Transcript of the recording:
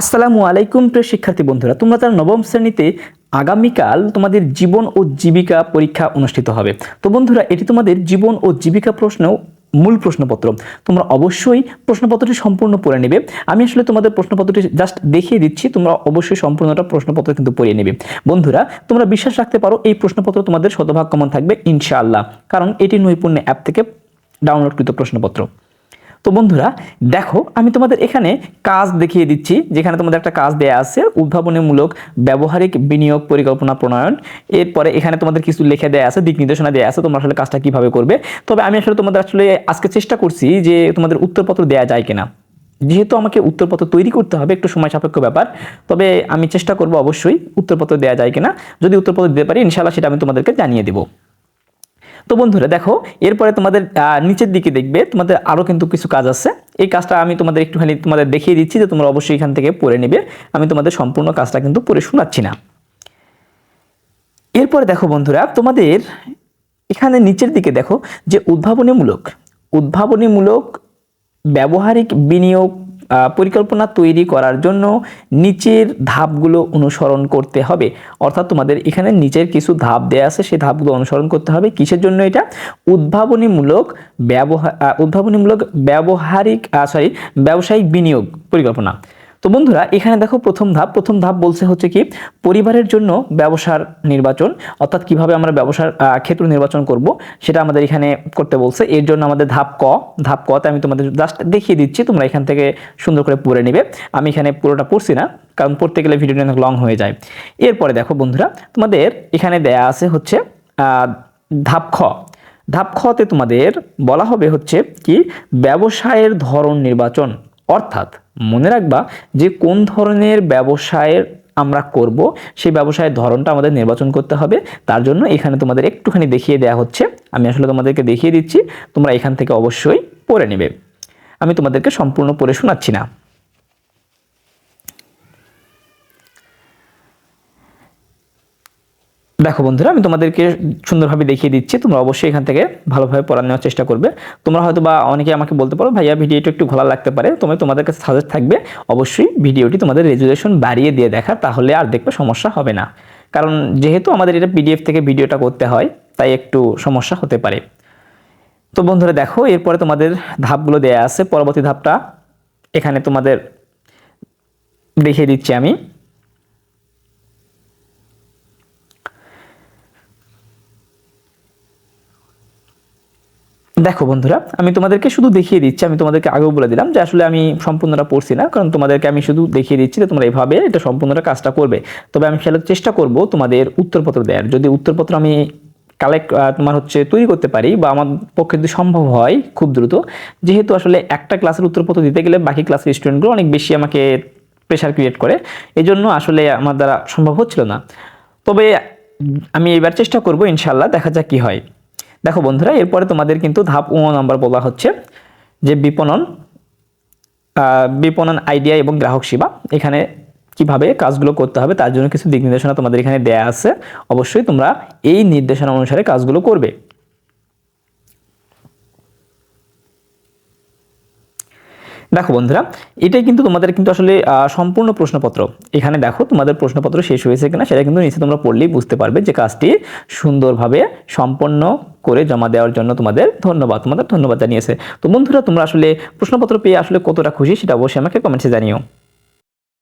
আসসালামু আলাইকুম প্রিয় শিক্ষার্থী বন্ধুরা, তোমরা তার নবম শ্রেণীতে আগামীকাল তোমাদের জীবন ও জীবিকা পরীক্ষা অনুষ্ঠিত হবে। তো বন্ধুরা, এটি তোমাদের জীবন ও জীবিকা প্রশ্ন মূল প্রশ্নপত্র। তোমরা অবশ্যই প্রশ্নপত্রটি সম্পূর্ণ পড়ে নেবে। আমি আসলে তোমাদের প্রশ্নপত্রটি জাস্ট দেখিয়ে দিচ্ছি, তোমরা অবশ্যই সম্পূর্ণটা প্রশ্নপত্র কিন্তু পড়ে নেবে। বন্ধুরা, তোমরা বিশ্বাস রাখতে পারো, এই প্রশ্নপত্র তোমাদের শতভাগ কমন থাকবে, ইনশাআল্লাহ। কারণ এটি নৈপুণ্য অ্যাপ থেকে ডাউনলোডকৃত প্রশ্নপত্র। তো বন্ধুরা, দেখো, আমি তোমাদের এখানে কাজ দেখিয়ে দিচ্ছি, যেখানে তোমাদের একটা কাজ দেয়া আছে, উদ্ভাবনীমূলক ব্যবহারিক বিনিয়োগ পরিকল্পনা প্রণয়ন। এরপরে এখানে তোমাদের কিছু লেখা দেয়া আছে, দিক নির্দেশনা দেয়া আছে, তোমরা আসলে কাজটা কীভাবে করবে। তবে আমি আসলে তোমাদের আসলে আজকে চেষ্টা করছি যে তোমাদের উত্তরপত্র দেয়া যায় কিনা। যেহেতু আমাকে উত্তরপত্র তৈরি করতে হবে, একটু সময় সাপেক্ষ ব্যাপার, তবে আমি চেষ্টা করব অবশ্যই উত্তরপত্র দেওয়া যায় কিনা। যদি উত্তরপত্র দিতে পারি, ইনশাআল্লাহ সেটা আমি তোমাদেরকে জানিয়ে দেবো। তো বন্ধুরা দেখো, এরপরে তোমাদের নিচের দিকে দেখবে, তোমাদের আরও কিন্তু কিছু কাজ আছে। এই কাজটা আমি তোমাদের একটুখানি তোমাদের দেখিয়ে দিচ্ছি, যে তোমরা অবশ্যই এখান থেকে পড়ে নেবে। আমি তোমাদের সম্পূর্ণ কাজটা কিন্তু পড়ে শোনাচ্ছি না। এরপরে দেখো বন্ধুরা, তোমাদের এখানে নিচের দিকে দেখো, যে উদ্ভাবনীমূলক। উদ্ভাবনীমূলক, ব্যবহারিক বিনিয়োগ পরিকল্পনা তৈরি করার জন্য নিচের ধাপগুলো অনুসরণ করতে হবে। অর্থাৎ তোমাদের এখানে নিচের কিছু ধাপ দেয়া আছে, সেই ধাপগুলো অনুসরণ করতে হবে। কিসের জন্য এটা? উদ্ভাবনীমূলক ব্যবহার উদ্ভাবনীমূলক ব্যবহারিক সরি ব্যবসায়িক বিনিয়োগ পরিকল্পনা। তো বন্ধুরা, এখানে দেখো প্রথম ধাপ। প্রথম ধাপ বলছে হচ্ছে কি, পরিবারের জন্য ব্যবসার নির্বাচন, অর্থাৎ কীভাবে আমরা ব্যবসার ক্ষেত্র নির্বাচন করব, সেটা আমাদের এখানে করতে বলছে। এর জন্য আমাদের ধাপ ক, ধাপ কতে আমি তোমাদের জাস্ট দেখিয়ে দিচ্ছি, তোমরা এখান থেকে সুন্দর করে পড়ে নেবে। আমি এখানে পুরোটা পড়ছি না, কারণ পড়তে গেলে ভিডিওটা অনেক লং হয়ে যায়। এরপরে দেখো বন্ধুরা, তোমাদের এখানে দেয়া আছে হচ্ছে ধাপ খ। ধাপ খতে তোমাদের বলা হবে হচ্ছে কি, ব্যবসায়ের ধরন নির্বাচন। অর্থাৎ মনে রাখবা যে কোন ধরনের ব্যবসায়ের আমরা করব, সেই ব্যবসায়ের ধরনটা আমাদের নির্বাচন করতে হবে। তার জন্য এখানে তোমাদের একটুখানি দেখিয়ে দেওয়া হচ্ছে। আমি আসলে তোমাদেরকে দেখিয়ে দিচ্ছি, তোমরা এখান থেকে অবশ্যই পড়ে নেবে। আমি তোমাদেরকে সম্পূর্ণ পড়ে শোনাচ্ছি না। দেখো বন্ধুরা, আমি তোমাদেরকে সুন্দরভাবে দেখিয়ে দিচ্ছি, তোমরা অবশ্যই এখান থেকে ভালোভাবে পড়া নেওয়ার চেষ্টা করবে। তোমরা হয়তো বা অনেকে আমাকে বলতে পারো, ভাইয়া, ভিডিওটা একটু ঘোলা লাগতে পারে। তোমার তোমাদের কাছে সাজেস্ট থাকবে, অবশ্যই ভিডিওটি তোমাদের রেজুলেশন বাড়িয়ে দিয়ে দেখা, তাহলে আর দেখবে সমস্যা হবে না। কারণ যেহেতু আমাদের এটা পিডিএফ থেকে ভিডিওটা করতে হয়, তাই একটু সমস্যা হতে পারে। তো বন্ধুরা, দেখো, এরপরে তোমাদের ধাপগুলো দেয়া আছে। পরবর্তী ধাপটা এখানে তোমাদের দেখিয়ে দিচ্ছি আমি। দেখো বন্ধুরা, আমি তোমাদেরকে শুধু দেখিয়ে দিচ্ছি, আমি তোমাদেরকে আগেও বলে দিলাম যে আসলে আমি সম্পূর্ণটা পড়ছি না, কারণ তোমাদেরকে আমি শুধু দেখিয়ে দিচ্ছি যে তোমরা এভাবে এটা সম্পূর্ণটা কাজটা করবে। তবে আমি খেলার চেষ্টা করব তোমাদের উত্তরপত্র দেওয়ার যদি উত্তরপত্র আমি কালেক্ট তোমার হচ্ছে তৈরি করতে পারি বা আমার পক্ষে যদি সম্ভব হয় খুব দ্রুত, যেহেতু আসলে একটা ক্লাসের উত্তরপত্র দিতে গেলে বাকি ক্লাসের স্টুডেন্টগুলো অনেক বেশি আমাকে প্রেশার ক্রিয়েট করে এই জন্য আসলে আমার দ্বারা সম্ভব হচ্ছিল না। তবে আমি এবার চেষ্টা করব ইনশাল্লাহ দেখা যাক কি হয়। দেখো বন্ধুরা, এরপরে তোমাদের কিন্তু ধাপ ও নাম্বার বলা হচ্ছে, যে বিপণন বিপণন আইডিয়া এবং গ্রাহক সেবা। এখানে কীভাবে কাজগুলো করতে হবে, তার জন্য কিছু দিক নির্দেশনা তোমাদের এখানে দেয়া আছে। অবশ্যই তোমরা এই নির্দেশনা অনুসারে কাজগুলো করবে। দেখো বন্ধুরা, এটাই কিন্তু তোমাদের কিন্তু আসলে সম্পূর্ণ প্রশ্নপত্র। এখানে দেখো তোমাদের প্রশ্নপত্র শেষ হয়েছে কিনা, সেটা কিন্তু নিচে তোমরা পড়লেই বুঝতে পারবে যে কাজটি সুন্দরভাবে সম্পন্ন করে জমা দেওয়ার জন্য তোমাদের ধন্যবাদ তোমাদের ধন্যবাদ জানিয়েছে। তো বন্ধুরা, তোমরা আসলে প্রশ্নপত্র পেয়ে আসলে কতটা খুশি, সেটা অবশ্যই আমাকে কমেন্টসে জানিও।